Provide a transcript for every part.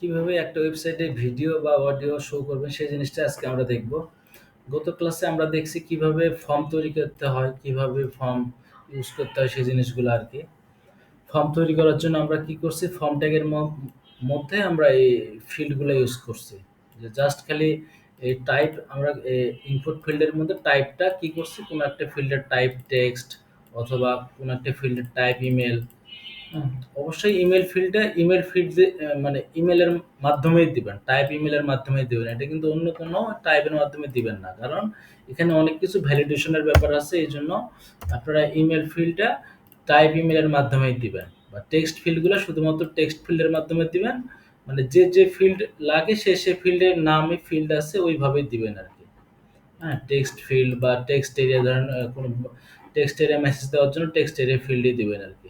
কীভাবে একটা ওয়েবসাইটে ভিডিও বা অডিও শো করবেন সেই জিনিসটা আজকে আমরা দেখব। গত ক্লাসে আমরা দেখছি কীভাবে ফর্ম তৈরি করতে হয়, কীভাবে ফর্ম ইউজ করতে হয় সেই জিনিসগুলো আর কি ফর্ম তৈরি করার জন্য আমরা কি করছি ফর্ম ট্যাগের মধ্যে আমরা এই ফিল্ডগুলো ইউজ করছি। যে জাস্ট খালি এই টাইপ আমরা ইনপুট ফিল্ডের মধ্যে টাইপটা কি করছি কোনো একটা ফিল্ডের টাইপ টেক্সট অথবা কোনো একটা ফিল্ডের টাইপ ইমেইল হুম, অবশ্যই ইমেল ফিল্ডে ইমেইল ফিল্ড মানে ইমেলের মাধ্যমেই দিবেন। টাইপ ইমেলের মাধ্যমেই দিবেন। এটা কিন্তু অন্য কোনো টাইপের মাধ্যমে দিবেন না। কারণ এখানে অনেক কিছু ভ্যালিডেশনের ব্যাপার আছে। এই জন্য আপনারা ইমেল ফিল্ডটা টাইপ ইমেলের মাধ্যমেই দিবেন। বা টেক্সট ফিল্ডগুলো শুধুমাত্র টেক্সট ফিল্ডের মাধ্যমে দিবেন। মানে যে, যে ফিল্ড লাগে সে, সে ফিল্ডের নামে ফিল্ড আছে ওইভাবেই দিবেন আর কি হ্যাঁ? টেক্সট ফিল্ড বা টেক্সট এরিয়া ধরেন কোনো টেক্সট এরিয়া মেসেজ দেওয়ার জন্য টেক্সট এরিয়া ফিল্ডই দিবেন আরকি।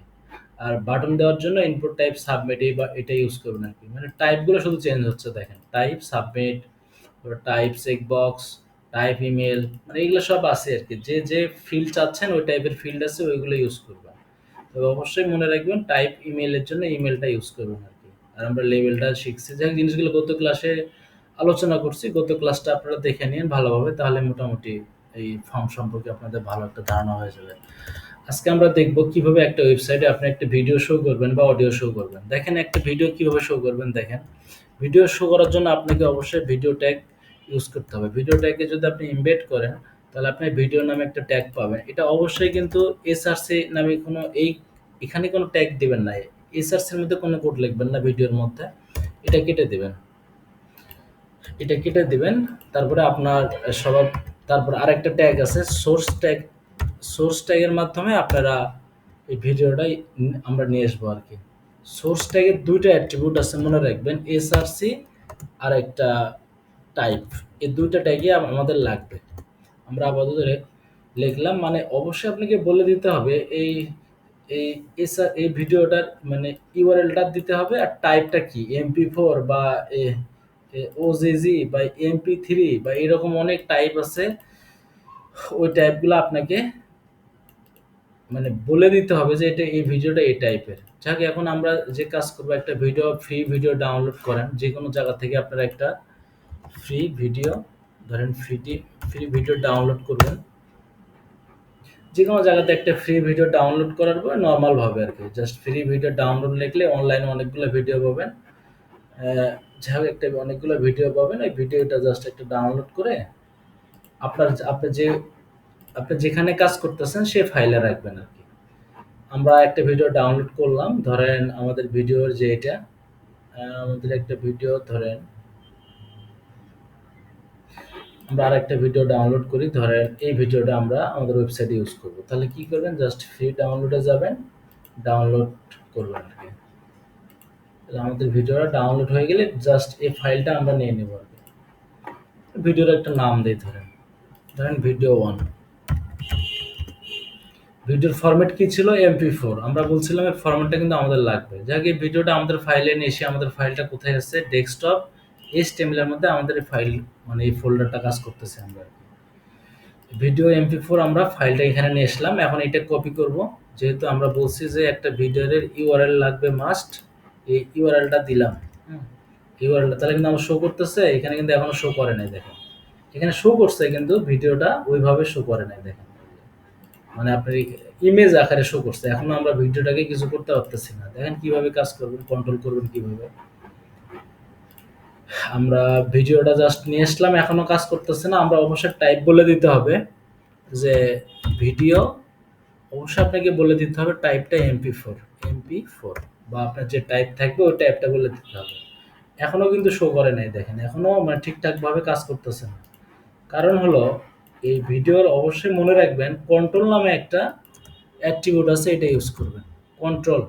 আর বাটন দেওয়ার জন্য ইনপুট টাইপ সাবমিট এই বা এটা ইউজ করবেন আরকি। মানে টাইপগুলো শুধু চেঞ্জ হচ্ছে দেখেন। Type submit, type checkbox, type email মানে এগুলো সব আছে আর কি যে, যে ফিল্ড চাচ্ছেন ওই টাইপের ফিল্ড আছে ওইগুলো ইউজ করবেন। তবে অবশ্যই মনে রাখবেন টাইপ ইমেইলের জন্য ইমেলটা ইউজ করবেন আরকি। আর আমরা লেভেলটা শিখছি। যাই জিনিসগুলো গত ক্লাসে আলোচনা করছি। গত ক্লাসটা আপনারা দেখে নিয়েন ভালোভাবে তাহলে মোটামুটি এই ফর্ম সম্পর্কে আপনাদের ভালো একটা ধারণা হয়ে যাবে। আজকে আমরা দেখব কীভাবে একটা ওয়েবসাইটে আপনি একটা ভিডিও শো করবেন বা অডিও শো করবেন। দেখেন একটা ভিডিও কীভাবে শো করবেন, দেখেন। ভিডিও শো করার জন্য আপনাকে অবশ্যই ভিডিও ট্যাগ ইউজ করতে হবে। ভিডিও ট্যাগে যদি আপনি এমবেড করেন, তাহলে আপনি ভিডিও নামে একটা ট্যাগ পাবেন। এটা অবশ্যই কিন্তু এসআরসি নামে কোনো এই, এখানে কোনো ট্যাগ দিবেন না। এসআরসির মধ্যে কোনো কোড লিখবেন না ভিডিওর মধ্যে। এটা কেটে দিবেন। এটা কেটে দিবেন। তারপরে আপনার সবার, তারপর আরেকটা ট্যাগ আছে সোর্স ট্যাগ সোর্স ট্যাগের মাধ্যমে আপনারা এই ভিডিওটাই আমরা নিয়ে আসব আর কি সোর্স ট্যাগের দুইটা অ্যাট্রিবিউট আছে, মনে রাখবেন। এসআরসি আর একটা টাইপ। এই ২ টা ট্যাগই আমাদের লাগবে। আমরা আপাতত লিখলাম মানে অবশ্যই আপনাকে বলে দিতে হবে, এই এই এসা এই ভিডিওটার মানে ইউআরএলটা দিতে হবে আর টাইপটা কি এমপি4 বা এ এ ওজেজি বা এমপি3 বা এরকম অনেক টাইপ আছে। ওই টাইপগুলো আপনাকে মানে বলে দিতে হবে যে এটা, এই ভিডিওটা এই টাইপের। যাক, এখন আমরা যে কাজ করব, একটা ভিডিও ফ্রি ভিডিও ডাউনলোড করেন। যে কোনো জায়গা থেকে আপনারা একটা ফ্রি ভিডিও ধরেন ফ্রিটি ফ্রি ভিডিও ডাউনলোড করবেন। যে কোনো জায়গাতে একটা ফ্রি ভিডিও ডাউনলোড করার পর নরমাল ভাবে আরকি। জাস্ট ফ্রি ভিডিও ডাউনলোড লিখলে অনলাইনে অনেকগুলো ভিডিও পাবেন। যাই একটা অনেকগুলো ভিডিও পাবেন। ওই ভিডিওটা জাস্ট একটা ডাউনলোড করে আপনার আপনি যে আপনি যেখানে কাজ করতেছেন, সে ফাইলে রাখবেন আর কি আমরা একটা ভিডিও ডাউনলোড করলাম। ধরেন আমাদের ভিডিওর যে এটা আমাদের একটা ভিডিও ধরেন আমরা আরেকটা ভিডিও ডাউনলোড করি। ধরেন এই ভিডিওটা আমরা আমাদের ওয়েবসাইটে ইউজ করব। তাহলে কি করবেন? জাস্ট ফ্রি ডাউনলোডে যাবেন। ডাউনলোড করবেন আরকি। তাহলে আমাদের ভিডিওটা ডাউনলোড হয়ে গেলে জাস্ট এই ফাইলটা আমরা নিয়ে নেব আরকি। ভিডিওর একটা নাম দেই, ধরেন। ধরেন ভিডিও 1 ভিডিওর ফরম্যাট কি ছিল? এমপি4 আমরা বলছিলাম এর ফরম্যাটটা কিন্তু আমাদের লাগবে। যাক ভিডিওটা আমাদের ফাইলে নিয়ে এসে আমাদের ফাইলটা কোথায় আছে? ডেস্কটপ এইচটিএমএল এর মধ্যে আমাদের এই ফাইল মানে এই ফোল্ডারটা কাজ করতেছি আমরা। ভিডিও এমপি4 আমরা ফাইলটা এখানে নিয়ে আসলাম। এখন এটা কপি করব। যেহেতু আমরা বলছি যে একটা ভিডিওর ইউআরএল লাগবে মাস্ট। এই ইউআরএলটা দিলাম। ইউআরএলটা তাহলে কিন্তু আমার শো করতেছে। এখানে কিন্তু এখনও শো করে নাই, দেখেন। এখানে শো করছে কিন্তু ভিডিওটা ওইভাবে শো করে নাই, দেখেন। মানে আপনার ইমেজ আকারে শো করছে। এখনও আমরা ভিডিওটাকে কিছু করতে পারতেছি না। দেখেন কীভাবে কাজ করবেন, কন্ট্রোল করবেন কীভাবে। আমরা ভিডিওটা জাস্ট নিয়ে আসলাম। এখনও কাজ করতেছে না। আমরা অবশ্যই টাইপ বলে দিতে হবে যে ভিডিও অবশ্যই আপনাকে বলে দিতে হবে টাইপটা এমপি4 এমপি4 বা আপনার যে টাইপ থাকবে ওই টাইপটা বলে দিতে হবে। এখনও কিন্তু শো করে নাই দেখেন। এখনও মানে ঠিকঠাকভাবে কাজ করতেছে না। কারণ হলো এই ভিডিওর অবশ্যই মনে রাখবেন কন্ট্রোল নামে একটা অ্যাট্রিবিউট আছে এটা ইউজ করবেন। কন্ট্রোল,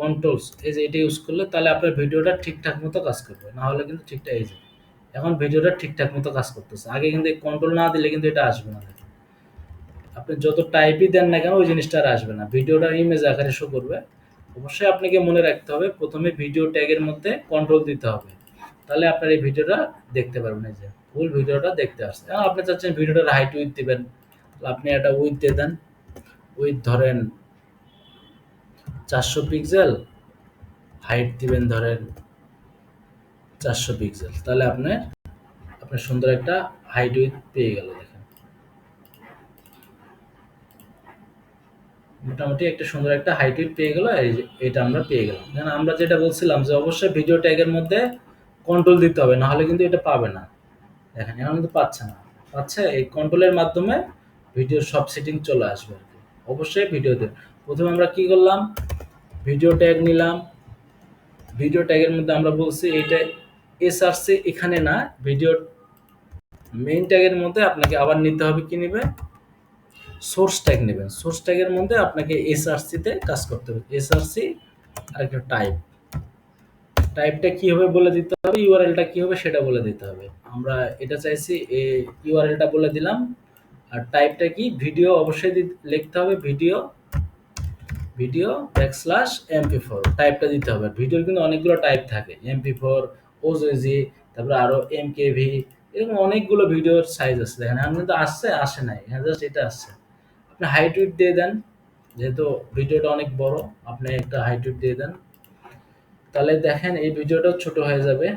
কন্ট্রোলস এই যে এটা ইউজ করলে তাহলে আপনার ভিডিওটা ঠিকঠাক মতো কাজ করবে। না হলে কিন্তু ঠিকঠাক এই যে এখন ভিডিওটা ঠিকঠাক মতো কাজ করতেছে। আগে কিন্তু কন্ট্রোল না দিলে কিন্তু এটা আসবে না আপনি যত টাইপই দেন না কেন ওই জিনিসটা আর আসবে না। ভিডিওটা ইমেজ আকারে শো করবে। অবশ্যই আপনাকে মনে রাখতে হবে প্রথমে ভিডিও ট্যাগের মধ্যে কন্ট্রোল দিতে হবে। তাহলে আপনার এই ভিডিওটা দেখতে পারবেন এই যে ফুল ভিডিওটা দেখতে আসছে। আপনি চাচ্ছেন ভিডিওটার হাইট উইডথ দিবেন। আপনি একটা উইডথ দিয়ে দেন। উইডথ ধরেন ৪০০ পিক্সেল হাইট দিবেন ধরেন চারশো পিক্সেল তাহলে আপনার আপনার সুন্দর একটা হাইট উইথ পেয়ে গেল, দেখেন মোটামুটি একটা সুন্দর একটা হাইট উইথ পেয়ে গেল এটা আমরা পেয়ে গেলাম আমরা যেটা বলছিলাম যে অবশ্যই ভিডিও ট্যাগের মধ্যে কন্ট্রোল দিতে হবে, নাহলে কিন্তু এটা পাবে না দেখেন এখন কিন্তু পাচ্ছে না। পাচ্ছে, এই কন্ট্রোলের মাধ্যমে ভিডিওর সব সেটিং চলে আসবে আর কি। অবশ্যই ভিডিওতে প্রথমে আমরা কি করলাম? ভিডিও ট্যাগ নিলাম। ভিডিও ট্যাগের মধ্যে আমরা বলছি, এইটা এসআরসি এখানে না ভিডিও মেইন ট্যাগের মধ্যে আপনাকে আবার নিতে হবে কি নেবে? সোর্স ট্যাগ নেবেন। সোর্স ট্যাগের মধ্যে আপনাকে এসআরসিতে কাজ করতে হবে। এসআরসি আর একটা টাইপ টাইপটা কি হবে বলে দিতে হবে ইউআরএলটা কি হবে সেটা বলে দিতে হবে। আমরা এটা চাইছি ইউআরএলটা বলে দিলাম। আর টাইপটা কি? ভিডিও অবশ্যই লিখতে হবে video video backslash MP four টাইপটা দিতে হবে। ভিডিওর কিন্তু অনেকগুলো টাইপ থাকে। এমপি ফোর ওজেজি তারপরে আরও এম ভি এরকম অনেকগুলো ভিডিওর সাইজ আছে। দেখেন, এখন তো আসছে, আসে নাই। হ্যাঁ জাস্ট এটা আসছে। আপনি হাইট উইট দিয়ে দেন, যেহেতু ভিডিওটা অনেক বড়, আপনি একটা হাইট উইট দিয়ে দেন। তাহলে দেখেন এই ভিডিওটাও ছোট হয়ে যাবে।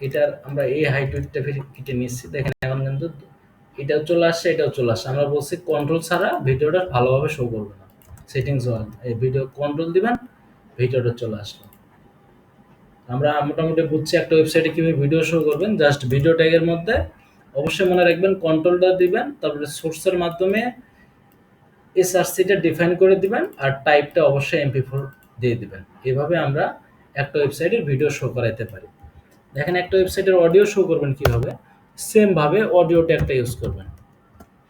এটার আমরা এই হাইট উইটটা কেটে নিচ্ছি দেখেন এখন কিন্তু এটাও চলে আসছে এটাও চলে আসছে আমরা বলছি কন্ট্রোল ছাড়া ভিডিওটা ভালোভাবে শো করবে না। সেটিংস এই ভিডিও কন্ট্রোল দিবেন, ভিডিওটা চলে আসলো। আমরা মোটামুটি বুঝছি একটা ওয়েবসাইটে কীভাবে ভিডিও শো করবেন। জাস্ট ভিডিও ট্যাগের মধ্যে অবশ্যই মনে রাখবেন কন্ট্রোলটা দিবেন, তারপরে সোর্সের মাধ্যমে এসআরসিটা ডিফাইন করে দিবেন, আর টাইপটা অবশ্যই এমপি ফোর দিয়ে দেবেন। এভাবে আমরা একটা ওয়েবসাইটের ভিডিও শো করাইতে পারি। দেখেন একটা ওয়েবসাইটের অডিও শো করবেন কীভাবে? সেমভাবে অডিও ট্যাগটা ইউজ করবেন।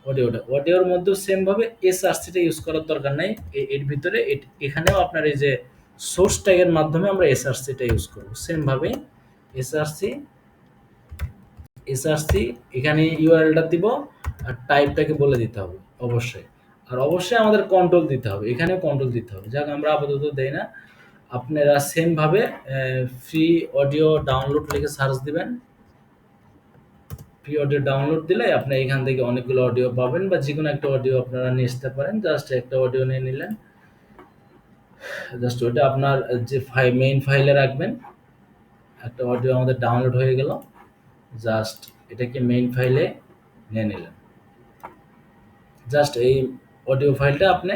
অডিওটা অডিওর মধ্যেও সেমভাবে এসআরসিটা ইউজ করার দরকার নাই। এর ভিতরে এখানেও আপনার এই যে সোর্স ট্যাগের মাধ্যমে আমরা এস আরসিটা ইউজ করব। সেমভাবে এসআরসি এসআরসি এখানে ইউআরএলটা দিব আর টাইপটাকে বলে দিতে হবে, অবশ্যই। আর অবশ্যই আমাদের কন্ট্রোল দিতে হবে এখানে কন্ট্রোল দিতে হবে। যাক, আমরা আপাতত দেই না। আপনারা সেমভাবে ফ্রি অডিও ডাউনলোড লিখে সার্চ দিবেন। ফ্রি অডিও ডাউনলোড দিলে আপনি এখান থেকে অনেকগুলো অডিও পাবেন বা যে কোনো একটা অডিও আপনারা নিয়ে আসতে পারেন। জাস্ট একটা অডিও নিয়ে নিলেন। জাস্ট ওইটা আপনার যে ফাইল মেইন ফাইলে রাখবেন। একটা অডিও আমাদের ডাউনলোড হয়ে গেল। জাস্ট এটাকে মেইন ফাইলে নিয়ে নিলেন। জাস্ট এই অডিও ফাইলটা আপনি,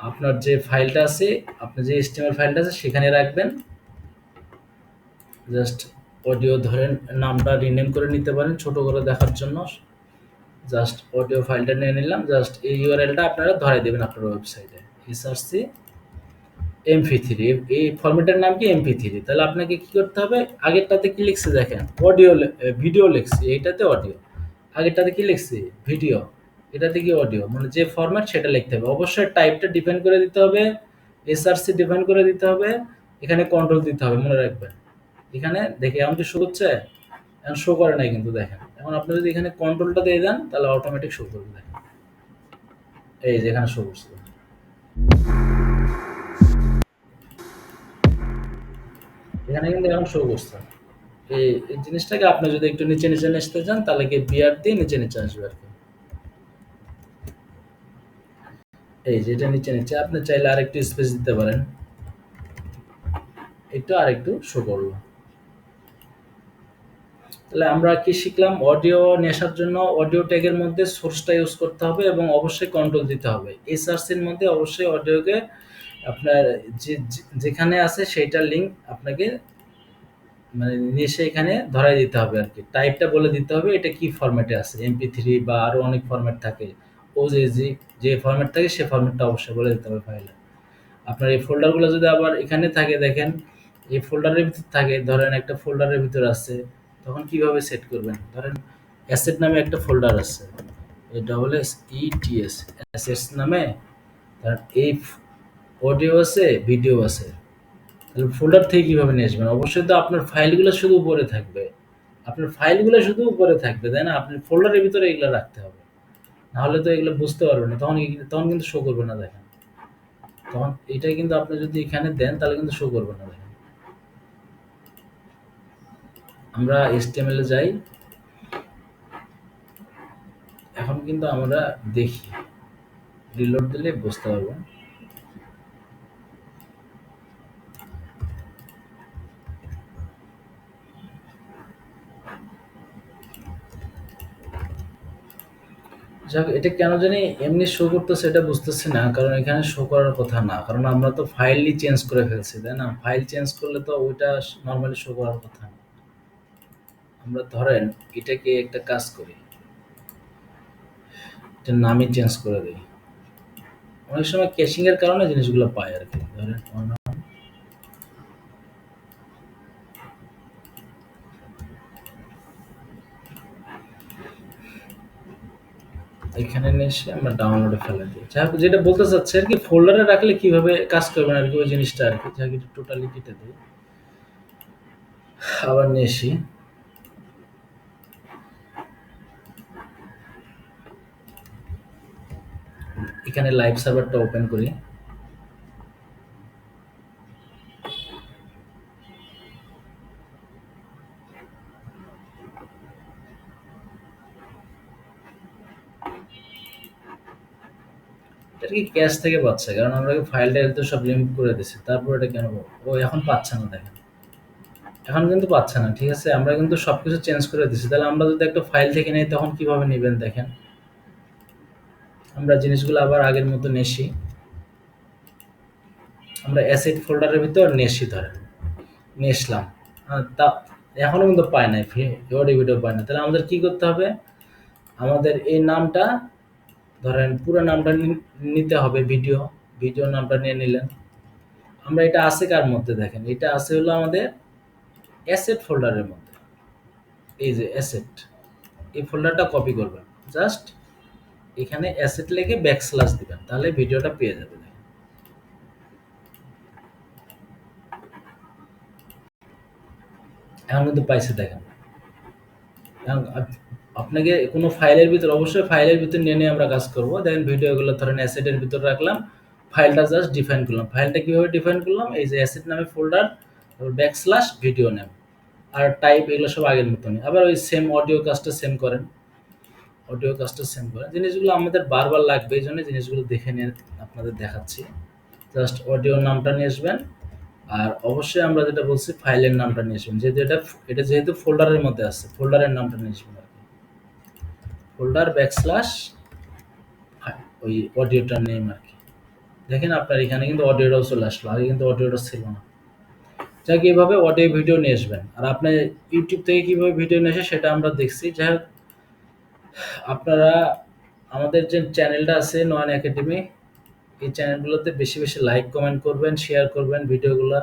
আপনার যে ফাইলটা আছে আপনার যে এস্টিমের ফাইলটা আছে, সেখানে রাখবেন। জাস্ট অডিও ধরেন, নামটা রিনেম করে নিতে পারেন ছোট করে দেখার জন্য। জাস্ট অডিও ফাইলটা নিয়ে নিলাম জাস্ট এই ইউআরএলটা আপনারা ধরাই দেবেন আপনার ওয়েবসাইটে এসআরসি এমপি থ্রি এই ফরম্যাটের নাম কি এমপি থ্রি তাহলে আপনাকে কি করতে হবে? আগেরটাতে কি লিখছে দেখেন? অডিও ভিডিও লিখছি, এইটাতে অডিও আগেরটাতে কি লিখছি? ভিডিও এটাতে কি অডিও মানে যে ফরম্যাট সেটা লিখতে হবে। অবশ্যই টাইপটা ডিপেন্ড করে দিতে হবে এসআরসি ডিপেন্ড করে দিতে হবে, এখানে কন্ট্রোল দিতে হবে, মনে রাখবেন। এখানে দেখে এমন কি শো করছে? এখন শো করে নাই কিন্তু দেখেন। এখন আপনি যদি এখানে কন্ট্রোলটা দিয়ে দেন, তাহলে অটোমেটিক শো করবে, দেখেন। এই যে এখানে শো করছে। এখানে কিন্তু এখন শো করছে। এই জিনিসটাকে আপনি যদি একটু নিচে নিচে আসতে চান তাহলে কি বিয়ার দিয়ে নিচে নিচে আসবে আর কি। এই যেটা নিচে নিচে আপনি চাইলে আরেকটু স্পেস দিতে পারেন। একটু আরেকটু শো করল তাহলে আমরা কি শিখলাম? অডিও নেশার জন্য অডিও ট্যাগের মধ্যে সোর্সটা ইউজ করতে হবে এবং অবশ্যই কন্ট্রোল দিতে হবে। এসআরসির মধ্যে অবশ্যই অডিওকে আপনার যে যেখানে আছে সেইটার লিঙ্ক আপনাকে মানে নিয়ে এখানে ধরাই দিতে হবে আর কি। টাইপটা বলে দিতে হবে, এটা কি ফরম্যাটে আছে? এমপি থ্রি বা আরও অনেক ফরম্যাট থাকে। ও যে ফরম্যাট থাকে সে ফরম্যাটটা অবশ্যই বলে দিতে হবে ফাইলে আপনার এই ফোল্ডারগুলো যদি আবার এখানে থাকে, দেখেন, এই ফোল্ডারের ভিতর থাকে, ধরেন একটা ফোল্ডারের ভিতর আছে, তখন কীভাবে সেট করবেন? ধরেন অ্যাসেট নামে একটা ফোল্ডার আছে double S E T S assets নামে ধরেন এই অডিও আছে ভিডিও আছে, তাহলে ফোল্ডার থেকে কীভাবে নিয়ে আসবেন? অবশ্যই তো আপনার ফাইলগুলো শুধু উপরে থাকবে। আপনার ফাইলগুলো শুধু উপরে থাকবে, তাই না? আপনি ফোল্ডারের ভিতরে এগুলো রাখতে হবে। নাহলে তো এগুলো বুঝতে পারবে না। তখন তখন কিন্তু শো করবে না দেখেন। তখন এটাই কিন্তু আপনি যদি এখানে দেন, তাহলে কিন্তু শো করবে না দেখেন। আমরা এসটিএমএল এ যাই। এখন কিন্তু আমরা দেখি। রিলোড দিলে বুঝতে পারব যাক এটা কেন জানি এমনি শো করতেছে এটা বুঝতেছি না। কারণ এখানে শো করার কথা না। কারণ আমরা তো ফাইলই চেঞ্জ করে ফেলছি, তাই না? ফাইল চেঞ্জ করলে তো ওইটা নরমালি শো করার কথা না। আমরা ধরেন এটাকে একটা কাজ করি। এটার নামই চেঞ্জ করে দিই অনেক সময় ক্যাশিং এর কারণে জিনিসগুলো পাই আর কি ধরেন এখানে এসে আমরা ডাউনলোডে ফেলে দিই। যাই হোক, যেটা বলতে চাচ্ছি আর কি ফোল্ডারে রাখলে কীভাবে কাজ করবেন আর কি ওই জিনিসটা আর কি, যাই হোক টোটালি কেটে দেয় আবার নিয়ে এসি এখানে লাইভ সার্ভারটা ওপেন করি। কি ক্যাশ থেকে পাচ্ছে? কারণ আমরা ফাইলটা তো সব লিমিট করে দিছি। তারপর এটা কেন ও এখন পাচ্ছে না দেখেন। এখন কিন্তু পাচ্ছে না। ঠিক আছে? আমরা কিন্তু সব কিছু চেঞ্জ করে দিছি। তাহলে আমরা যদি একটা ফাইল থেকে নেই তখন কীভাবে নেবেন দেখেন। আমরা জিনিসগুলো আবার আগের মতো আসি। আমরা অ্যাসেট ফোল্ডারের ভিতর আসি ধরেন। আ তা এখনও কিন্তু পায় নাই ভিডিও পায় না। তাহলে আমাদের কি করতে হবে? আমাদের এই নামটা ধরেন পুরো নামটা নিতে হবে ভিডিও। ভিডিও নামটা নিয়ে নিলেন। আমরা এটা আছে কার মধ্যে দেখেন। এটা আছে হলো আমাদের অ্যাসেট ফোল্ডারের মধ্যে। এই যে অ্যাসেট। এই ফোল্ডারটা কপি করবেন। জাস্ট এখানে অ্যাসেট লিখে ব্যাকস্ল্যাশ দিবেন। তাহলে ভিডিওটা পেয়ে যাবে এখন কিন্তু পাইছে দেখেন। আপনাকে কোনো ফাইলের ভিতর অবশ্যই ফাইলের ভিতর নিয়ে, নিয়ে আমরা কাজ করব দেখেন ভিডিওগুলো ধরেন অ্যাসেটের ভিতর রাখলাম। ফাইলটা জাস্ট ডিফাইন করলাম। ফাইলটা কীভাবে ডিফাইন করলাম? এই যে অ্যাসেট নামে ফোল্ডার, তারপর ব্যাকস্ল্যাশ ভিডিও নেম। আর টাইপ এগুলো সব আগের মতনই। আবার ওই সেম অডিও কাজটা সেম করেন। অডিও কাজটা সেম করেন। জিনিসগুলো আমাদের বারবার লাগবে। এইজন্য জিনিসগুলো দেখে নিয়ে আপনাদের দেখাচ্ছি। জাস্ট অডিওর নামটা নিয়ে আসবেন। আর অবশ্যই আমরা যেটা বলছি ফাইলের নামটা নিয়ে আসবেন। যেহেতু এটা এটা যেহেতু ফোল্ডারের মধ্যে আছে, ফোল্ডারের নামটা নিয়ে আসবেন। ফোল্ডার ব্যাকস্ল্যাশ ওই অডিওটার নেম আর কি দেখেন আপনার এখানে কিন্তু অডিওটাও চলে আসলো। আগে কিন্তু অডিওটা ছিল না। যাক এভাবে অডিও ভিডিও নিয়ে আসবেন। আর আপনি ইউটিউব থেকে কীভাবে ভিডিও নিয়ে আসে সেটা আমরা দেখছি। যাই হোক আপনারা আমাদের যে চ্যানেলটা আছে নয়ন একাডেমি এই চ্যানেলগুলোতে বেশি, বেশি লাইক, কমেন্ট করবেন, শেয়ার করবেন ভিডিওগুলো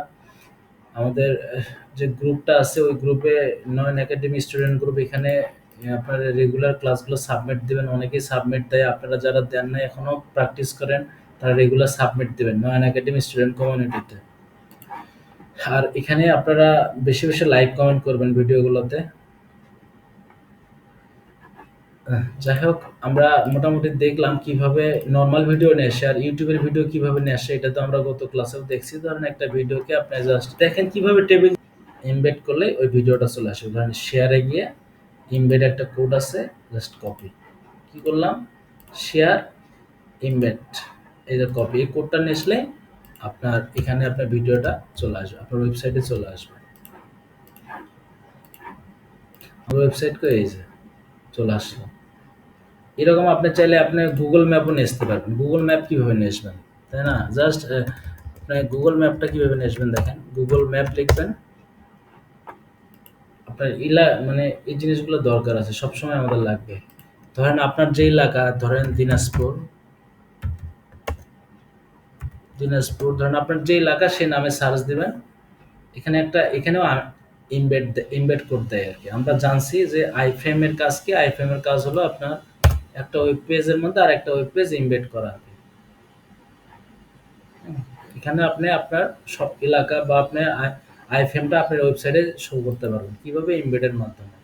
আমাদের যে গ্রুপটা আছে ওই গ্রুপে নয়ন একাডেমি স্টুডেন্ট গ্রুপ এখানে আপনারা রেগুলার ক্লাসগুলো সাবমিট দিবেন। অনেকেই সাবমিট দেয়। আপনারা যারা দেন নাই এখনও প্র্যাকটিস করেন, তারা রেগুলার সাবমিট দিবেন নয়ন একাডেমি স্টুডেন্ট কমিউনিটিতে। আর এখানে আপনারা বেশি, বেশি লাইক, কমেন্ট করবেন ভিডিওগুলোতে। যাই হোক আমরা মোটামুটি দেখলাম কীভাবে নর্মাল ভিডিও নিয়ে আসে আর ইউটিউবের ভিডিও কীভাবে নিয়ে আসে এটা তো আমরা গত ক্লাসেও দেখছি। ধরেন একটা ভিডিওকে আপনি জাস্ট দেখেন কীভাবে টেবিল এমবেড করলে ওই ভিডিওটা চলে আসে। ধরেন শেয়ারে গিয়ে এমবেড একটা কোড আছে জাস্ট কপি। কি করলাম? শেয়ার এমবেড এই যে কপি। এই কোডটা নিয়ে আপনার এখানে আপনার ভিডিওটা চলে আসবে। আপনার ওয়েবসাইটে চলে আসবে। আমার ওয়েবসাইট কই এই যে, চলে আসলো। এরকম আপনি চাইলে আপনি গুগল ম্যাপও নিয়ে আসতে পারবেন। গুগল ম্যাপ কীভাবে নিয়ে আসবেন? তাই না? জাস্ট আপনি গুগল ম্যাপটা কীভাবে নিয়ে আসবেন দেখেন। গুগল ম্যাপ লিখবেন। আপনার ইলা মানে এই জিনিসগুলো দরকার আছে। সবসময় আমাদের লাগবে। ধরেন আপনার যে এলাকা, ধরেন দিনাজপুর দিনাজপুর, ধরেন আপনার যে এলাকা, সে নামে সার্চ দিবেন। এখানে একটা, এখানেও দে এমবেড কোড দেয় আরকি। আমরা জানছি যে আইফ্রেম এর কাজ কি? আইফ্রেম এর কাজ হলো আপনার একটা ওয়েব পেজের মধ্যে আর একটা ওয়েব পেজ এমবেড করা এখানে আপনি আপনার সব এলাকা বা আপনি আই আইফ্রেমটা আপনার ওয়েবসাইটে শো করতে পারবেন। কীভাবে? এমবেডের মাধ্যমে।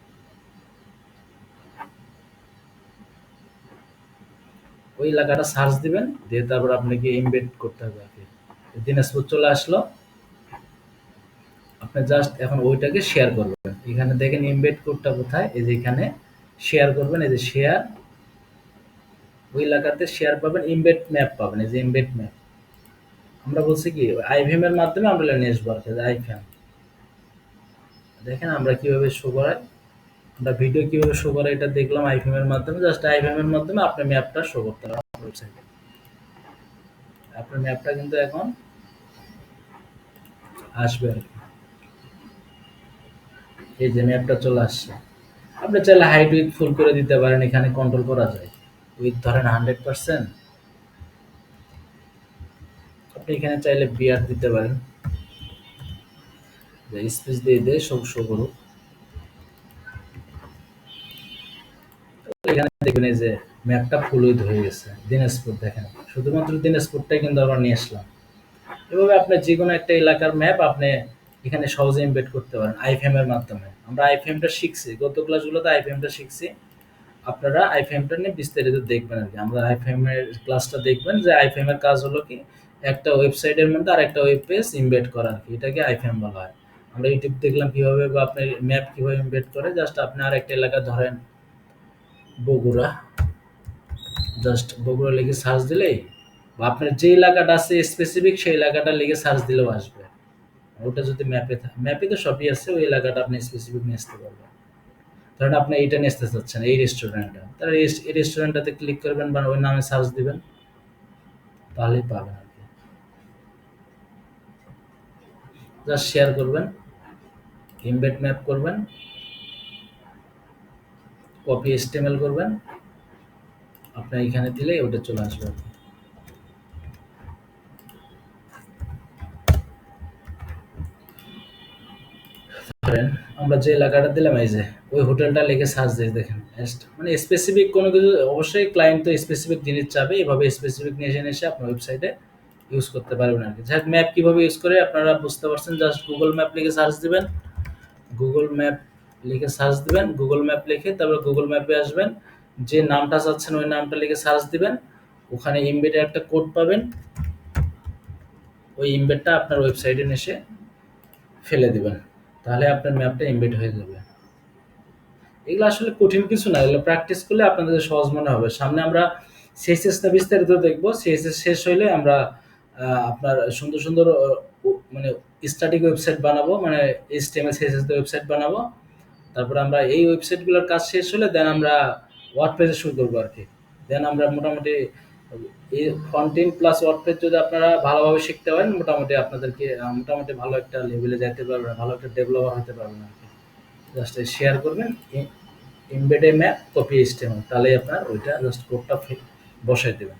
ওই এলাকাটা সার্চ দিবেন। দিয়ে তারপর আপনাকে এমবেড করতে হবে আরকি। দিনাজপুর চলে আসলো। আপনি জাস্ট এখন ওইটাকে শেয়ার করবেন। এখানে দেখেন এমবেড কোডটা কোথায়? এই যে এখানে শেয়ার করবেন। এই যে শেয়ার ওই এলাকাতে শেয়ার পাবেন, এমবেড ম্যাপ পাবেন। এই যে এমবেড ম্যাপ। আমরা বলছি কি আইভেম এর মাধ্যমে আমরা নিয়ে আসব আরকি আইফেম। দেখেন আমরা কীভাবে শো করাই। আমরা ভিডিও কীভাবে শো করে এটা দেখলাম আইফেম এর মাধ্যমে। জাস্ট আইফেম এর মাধ্যমে আপনার ম্যাপটা শো করতে পারবেন ওয়েবসাইটে আপনার ম্যাপটা কিন্তু এখন আসবে এই যে ম্যাপটা চলে আসছে। আপনি চাইলে হাইট উইথ ফুল করে দিতে পারেন, এখানে কন্ট্রোল করা যায়। উইথ ধরেন হান্ড্রেড পার্সেন্ট আপনি এখানে চাইলে বিয়ার দিতে পারেন। স্পেস দিয়ে দিয়ে সব শো করুক। এখানে দেখবেন এই যে ম্যাপটা ফুল উইথ হয়ে গেছে, দিনাজপুর দেখেন। শুধুমাত্র দিনাজপুরটাই কিন্তু আমরা নিয়ে আসলাম। এভাবে আপনি যে কোনো একটা এলাকার ম্যাপ আপনি এখানে সহজে ইমবেড করতে পারেন আইফএম এর মাধ্যমে। আমরা আইফএমটা শিখছি, গত ক্লাসগুলোতে আইফএমটা শিখছি। আপনারা আইফএমটা নিয়ে বিস্তারিত দেখবেন আর কি। আমরা আইফএম এর ক্লাসটা দেখবেন যে আইফএম এর কাজ হলো কি, একটা ওয়েবসাইটের মধ্যে আর একটা ওয়েব পেজ ইমবেড করা আর কি। এটাকে আইফএম বলা হয়। আমরা ইউটিউব দেখলাম কীভাবে বা আপনি ম্যাপ কীভাবে ইমবেড করে জাস্ট আপনি আর একটা এলাকা ধরেন বগুড়া। জাস্ট বগুড়া লিখে সার্চ দিলেই বা আপনার যে এলাকাটা আছে স্পেসিফিক সেই এলাকাটা লিখে সার্চ দিলেও আসবে। ওটা যদি ম্যাপে থাকে ম্যাপে তো সবই আছে, ওই এলাকাটা আপনি স্পেসিফিক নিয়ে আসতে পারবেন। ধরেন আপনি এইটা নিয়ে আসতে চাচ্ছেন, এই রেস্টুরেন্টটা তাহলে এই- এই রেস্টুরেন্টটাতে ক্লিক করবেন বা ওই নামে সার্চ দিবেন। তাহলেই পাবেন আর কি। জাস্ট শেয়ার করবেন। ইমবেড ম্যাপ করবেন, কপি এস্টেমেল করবেন, আপনার এখানে দিলেই ওটা চলে আসবে। আমরা যে এলাকাটা দিলাম, এই যে ওই হোটেলটা লিখে সার্চ দিয়ে দেখেন মানে স্পেসিফিক কোনো কিছু, অবশ্যই ক্লায়েন্ট তো স্পেসিফিক জিনিস চাবে, এভাবে স্পেসিফিক নিয়ে এসে আপনার ওয়েবসাইটে ইউজ করতে পারবেন আর কি। ম্যাপ কীভাবে ইউজ করে আপনারা বুঝতে পারছেন জাস্ট গুগল ম্যাপ লিখে সার্চ দিবেন। গুগল ম্যাপ লিখে সার্চ দিবেন গুগল ম্যাপ লিখে তারপর গুগল ম্যাপে আসবেন, যে নামটা চাচ্ছেন ওই নামটা লিখে সার্চ দিবেন, ওখানে ইমবেডের একটা কোড পাবেন, ওই ইমবেডটা আপনার ওয়েবসাইটে এসে ফেলে দিবেন, তাহলে আপনার ম্যাপটা এমবেড হয়ে যাবে। এগুলো আসলে কঠিন কিছু না, এগুলো প্র্যাকটিস করলে আপনাদের সহজ মনে হবে। সামনে আমরা সিএসএসটা বিস্তারিত দেখব সিএসএস শেষ হইলে আমরা আপনার সুন্দর সুন্দর মানে স্ট্যাটিক ওয়েবসাইট বানাবো মানে এইচটিএমএল সিএসএস ওয়েবসাইট বানাবো। তারপর আমরা এই ওয়েবসাইটগুলোর কাজ শেষ হলে দেন আমরা ওয়ার্ড পেজে শুরু করব আর কি দেন আমরা মোটামুটি এই ফ্রন্টিন প্লাস ওয়ার্ড পেজ যদি আপনারা ভালোভাবে শিখতে পারেন, মোটামুটি আপনাদেরকে মোটামুটি ভালো একটা লেভেলে যেতে পারবেন, ভালো একটা ডেভেলপার হতে পারবেন আর কি জাস্ট শেয়ার করবেন এমবেডে ম্যাপ কপি স্টেম তাহলে আপনার ওইটা জাস্ট কোডটা বসাই দেবেন।